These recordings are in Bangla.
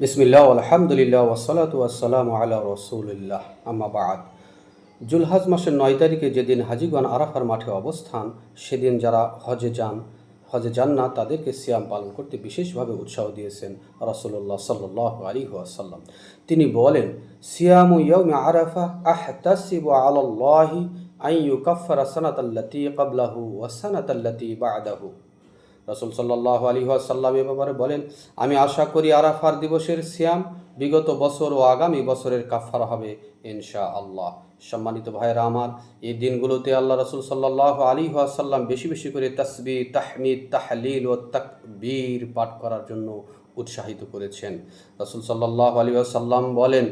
বিসমিল্লাহ, আলহামদুলিল্লাহ ওসালাত ওয়াসালাম আলা রসুলিল্লাহ। আম্মাবাদ জুলহাজ মাসের নয় তারিখে যেদিন হাজিগণ আরাফার মাঠে অবস্থান, সেদিন যারা হজে যান হজে যান না, তাদেরকে সিয়াম পালন করতে বিশেষভাবে উৎসাহ দিয়েছেন রসুল্লাহ সাল্লাহ আলী আসাল্লাম তিনি বলেন, সিয়ামু ইয়ৌমে আরাফা আহতাসিব আলাল্লাহি আই ইউকাফারা সানাতাল্লাতি কাবলাহু ওয়া সানাতাল্লাতি বাদাহু। রসুল সাল্লাহ আলী সাল্লাম এ ব্যাপারে বলেন, আমি আশা করি আরাফার দিবসের সিয়াম বিগত বছর ও আগামী বছরের কাফার হবে ইনশা আল্লাহ সম্মানিত ভাইয়েরা আমার, এই দিনগুলোতে আল্লাহ রসুল সাল্লাহ আলী সাল্লাম বেশি বেশি করে তসবি, তাহমিদ, তাহলিল ও তাকবীর পাঠ করার জন্য উৎসাহিত করেছেন। রসুল সাল্লাহ আলী সাল্লাম বলেন,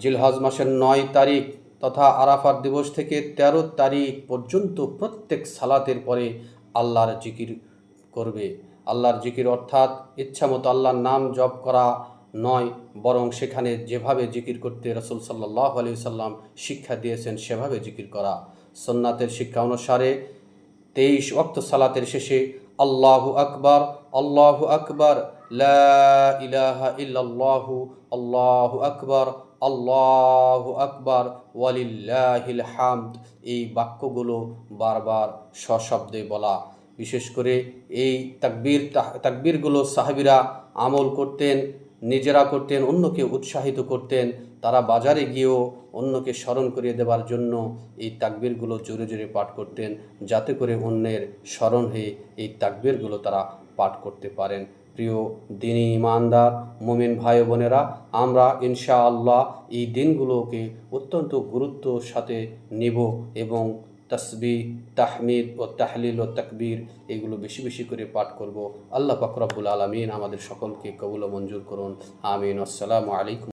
জিলহজ মাসের নয় তারিখ তথা আরাফার দিবস থেকে ১৩ তারিখ পর্যন্ত প্রত্যেক সালাতের পরে আল্লাহর জিকির করবে। আল্লাহর জিকির অর্থাৎ ইচ্ছামতো আল্লাহর নাম জপ করা নয়, বরং সেখানে যেভাবে জিকির করতে রসুল সাল্লাহ আলি সাল্লাম শিক্ষা দিয়েছেন, সেভাবে জিকির করা। সন্ন্যাতের শিক্ষা অনুসারে তেইশ অক্ত সালাতের শেষে আল্লাহু আকবার আল্লাহু আকবার ইলাহা ইল্লাল্লাহু, আল্লাহু আকবার আল্লাহু আকবার, ওয়ালিল্লাহিল হামদ। এই বাক্যগুলো বারবার সশব্দে বলা। বিশেষ করে এই তাকবীর তাকবীরগুলো সাহাবিরা আমল করতেন, নিজেরা করতেন, অন্যকে উৎসাহিত করতেন, তারা বাজারে গিয়েও অন্যকে স্মরণ করিয়ে দেওয়ার জন্য এই তাকবীরগুলো জোরে জোরে পাঠ করতেন, যাতে করে অন্যের স্মরণ হয়ে এই তাকবীরগুলো তারা পাঠ করতে পারেন। প্রিয় দিনী ইমানদার, মোমিন ভাই বোনেরা, আমরা ইনশা আল্লাহ এই দিনগুলোকে অত্যন্ত গুরুত্বর সাথে নিব এবং তসবি, তাহমিদ ও তাহলিল ও তকবীর এগুলো বেশি বেশি করে পাঠ করব। আল্লাহ পাকরাবুল আলমিন আমাদের সকলকে কবুল মঞ্জুর করুন। আমিন। আসসালামু আলাইকুম।